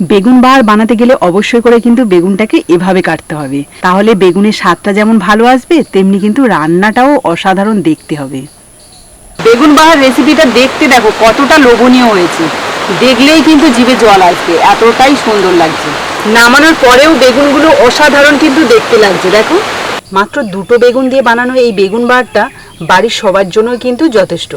বেগুন বাহার বানাতে গেলে অবশ্যই করে কিন্তু বেগুনটাকে এভাবে কাটতে হবে। তাহলে বেগুনের স্বাদটা যেমন ভালো আসবে, তেমনি কিন্তু রান্নাটাও অসাধারণ দেখতে হবে। বেগুন বাহার রেসিপিটা দেখতে দেখো, কতটা লোভনীয় হয়েছে। দেখলেই কিন্তু জিভে জল আসবে, এতটাই সুন্দর লাগছে। নামানোর পরেও বেগুনগুলো অসাধারণ কিন্তু দেখতে লাগছে, দেখো। মাত্র দুটো বেগুন দিয়ে বানানো এই বেগুন বাহারটা বাড়ির সবার জন্য কিন্তু যথেষ্ট।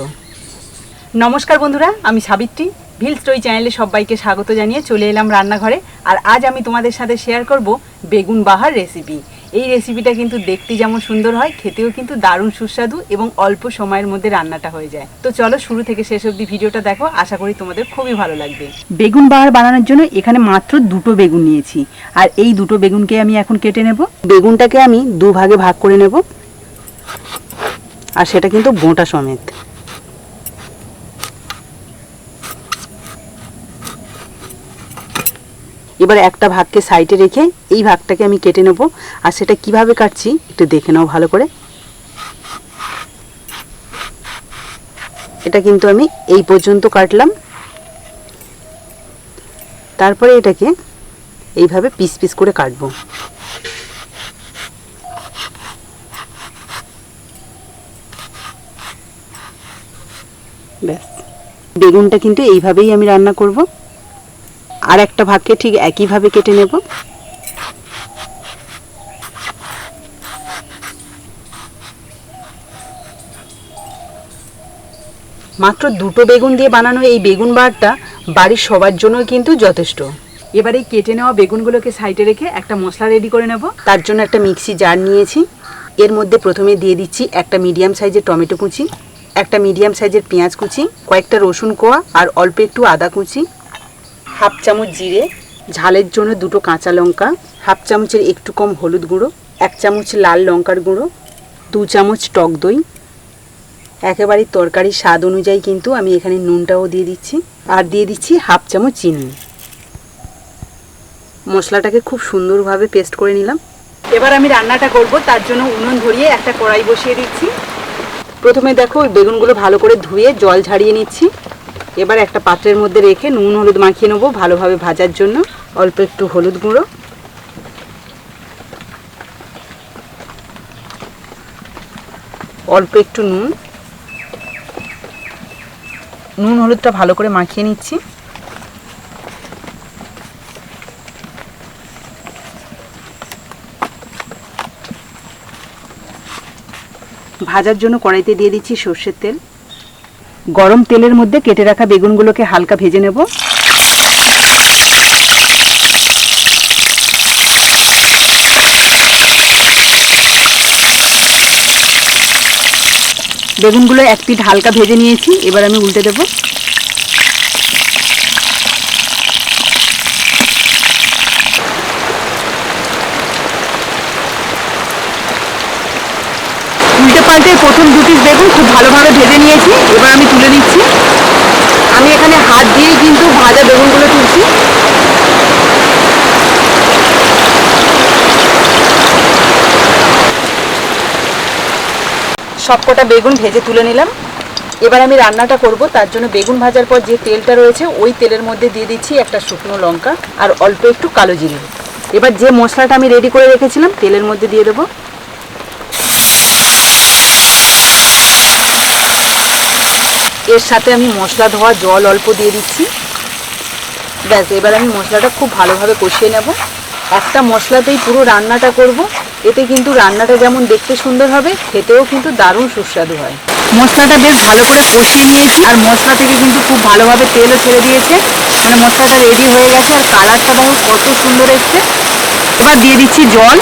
নমস্কার বন্ধুরা, আমি সাবিত্রী। ভিল স্টোরি চ্যানেলে সবাইকে স্বাগত জানিয়ে চলে এলাম রান্নাঘরে। আর আজ আমি তোমাদের সাথে শেয়ার করব বেগুন বাহার রেসিপি এই রেসিপিটা কিন্তু দেখতে যেমন সুন্দর হয়, খেতেও কিন্তু দারুণ সুস্বাদু এবং অল্প সময়ের মধ্যে রান্নাটা হয়ে যায়। তো চলো শুরু থেকে শেষ অবধি ভিডিওটা দেখো, আশা করি তোমাদের খুবই ভালো লাগবে। বেগুন বাহার বানানোর জন্য এখানে মাত্র দুটো বেগুন নিয়েছি। আর এই দুটো বেগুনকে আমি এখন কেটে নেব। বেগুনটাকে আমি দু ভাগে ভাগ করে নেব। আর সেটা কিন্তু বোঁটা সমেত। এবার একটা ভাগকে সাইডে রেখে এই ভাগটাকে আমি কেটে নেব। আর সেটা কীভাবে কাটছি একটু দেখে নাও ভালো করে। এটা কিন্তু আমি এই পর্যন্ত কাটলাম। তারপরে এটাকে এইভাবে পিস পিস করে কাটবো। ব্যাস। বেগুনটা কিন্তু এইভাবেই আমি রান্না করব। আর একটা ভাগকে ঠিক একইভাবে কেটে নেব। মাত্র দুটো বেগুন দিয়ে বানানো এই বেগুন বারটা বাড়ির সবার জন্য কিন্তু যথেষ্ট। এবার কেটে নেওয়া বেগুনগুলোকে সাইডে রেখে একটা মশলা রেডি করে নেব। তার জন্য একটা মিক্সি জার নিয়েছি। এর মধ্যে প্রথমে দিয়ে দিচ্ছি একটা মিডিয়াম সাইজের টমেটো কুচি, একটা মিডিয়াম সাইজের পেঁয়াজ কুচি, কয়েকটা রসুন কোয়া, আর অল্প একটু আদা কুচি। হাফ চামচ জিরে, ঝালের জন্য দুটো কাঁচা লঙ্কা, হাফ চামচের একটু কম হলুদ গুঁড়ো, এক চামচ লাল লঙ্কার গুঁড়ো, দু চামচ টক দই। একেবারে তরকারির স্বাদ অনুযায়ী কিন্তু আমি এখানে নুনটাও দিয়ে দিচ্ছি আর দিয়ে দিচ্ছি হাফ চামচ চিনি। মশলাটাকে খুব সুন্দরভাবে পেস্ট করে নিলাম। এবার আমি রান্নাটা করব, তার জন্য উনুন ধরিয়ে একটা কড়াই বসিয়ে দিচ্ছি। প্রথমে দেখো বেগুনগুলো ভালো করে ধুয়ে জল ঝাড়িয়ে নিচ্ছি। এবার একটা পাত্রের মধ্যে রেখে নুন, হলুদ মাখিয়ে নেব ভালোভাবে ভাজার জন্য। অল্প একটু হলুদ গুঁড়ো। অল্প একটু নুন। নুন, হলুদটা ভালো করে মাখিয়ে নিচ্ছি। ভাজার জন্য কড়াইতে দিয়ে দিচ্ছি সর্ষের তেল। গরম তেলের মধ্যে কেটে রাখা বেগুনগুলোকে হালকা ভেজে নেব। বেগুনগুলো এক পিঠ হালকা ভেজে নিয়েছি, এবার আমি উল্টে দেব। পাল্টে প্রথম দুটি বেগুন খুব ভালোভাবে ভেজে নিয়েছি। এবার আমি তুলে নিচ্ছি। আমি এখানে হাত দিয়েই কিন্তু ভাজা বেগুনগুলো তুলছি। সবকটা বেগুন ভেজে তুলে নিলাম। এবার আমি রান্নাটা করব, তার জন্য বেগুন ভাজার পর যে তেলটা রয়েছে, ওই তেলের মধ্যে দিয়ে দিচ্ছি একটা শুকনো লঙ্কা আর অল্প একটু কালো জিরে। এবার যে মশলাটা আমি রেডি করে রেখেছিলাম, তেলের মধ্যে দিয়ে দেবো। এর সাথে আমি মশলা ধোয়া জল অল্প দিয়ে দিচ্ছি। ব্যাস, এবার আমি মশলাটা খুব ভালোভাবে কষিয়ে নেব। একটা মশলাতেই পুরো রান্নাটা করব। এতে কিন্তু রান্নাটা যেমন দেখতে সুন্দর হবে, খেতেও কিন্তু দারুণ সুস্বাদু হয়। মশলাটা বেশ ভালো করে কষিয়ে নিয়েছি, আর মশলা থেকে কিন্তু খুব ভালোভাবে তেলও ছেড়ে দিয়েছে। মানে মশলাটা রেডি হয়ে গেছে, আর কালারটা দেখো কত সুন্দর এসছে। এবার দিয়ে দিচ্ছি জল।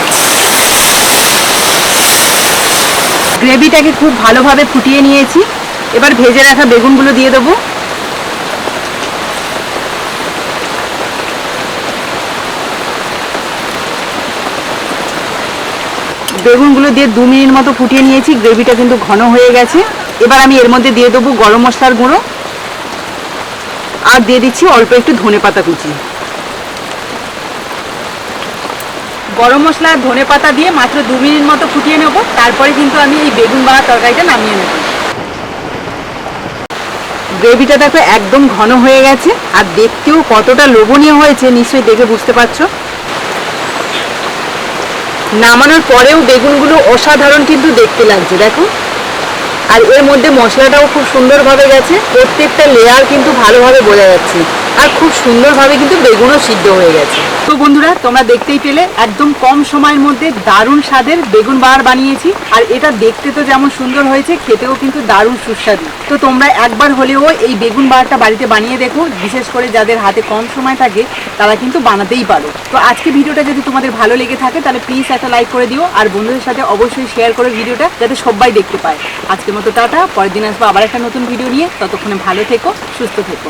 গ্রেভিটাকে খুব ভালোভাবে ফুটিয়ে নিয়েছি। এবার ভেজে রাখা বেগুনগুলো দিয়ে দেবো। বেগুনগুলো দিয়ে দু মিনিট মতো ফুটিয়ে নিয়েছি, গ্রেভিটা কিন্তু ঘন হয়ে গেছে। এবার আমি এর মধ্যে দিয়ে দেবো গরম মশলার গুঁড়ো। আর দিয়ে দিচ্ছি অল্প একটু ধনে পাতা কুচি। গরম মশলা আর ধনে পাতা দিয়ে মাত্র দু মিনিট মতো ফুটিয়ে নেব। তারপরে কিন্তু আমি এই বেগুন বাড়া তরকারিটা নামিয়ে নেব। গ্রেভিটা দেখো একদম ঘন হয়ে গেছে, আর দেখতেও কতটা লোভনীয় হয়েছে, নিশ্চয়ই দেখে বুঝতে পারছ। নামানোর পরেও বেগুনগুলো অসাধারণ কিন্তু দেখতে লাগছে, দেখো। আর এর মধ্যে মশলাটাও খুব সুন্দরভাবে গেছে, প্রত্যেকটা লেয়ার কিন্তু ভালোভাবে বোঝা যাচ্ছে। আর খুব সুন্দরভাবে কিন্তু বেগুনও সিদ্ধ হয়ে গেছে। তো বন্ধুরা, তোমরা দেখতেই পেলে, একদম কম সময়ের মধ্যে দারুণ স্বাদের বেগুন বাহার বানিয়েছি। আর এটা দেখতে তো যেমন সুন্দর হয়েছে, খেতেও কিন্তু দারুণ সুস্বাদু। তো তোমরা একবার হলেও এই বেগুন বাহারটা বাড়িতে বানিয়ে দেখো। বিশেষ করে যাদের হাতে কম সময় থাকে, তারা কিন্তু বানাতেই পারো। তো আজকে ভিডিওটা যদি তোমাদের ভালো লেগে থাকে, তাহলে প্লিজ একটা লাইক করে দিও। আর বন্ধুদের সাথে অবশ্যই শেয়ার করো ভিডিওটা যাতে সবাই দেখতে পায়। আজকের মতো টাটা, পরের দিন আসব আবার একটা নতুন ভিডিও নিয়ে। ততক্ষণে ভালো থেকো, সুস্থ থেকো।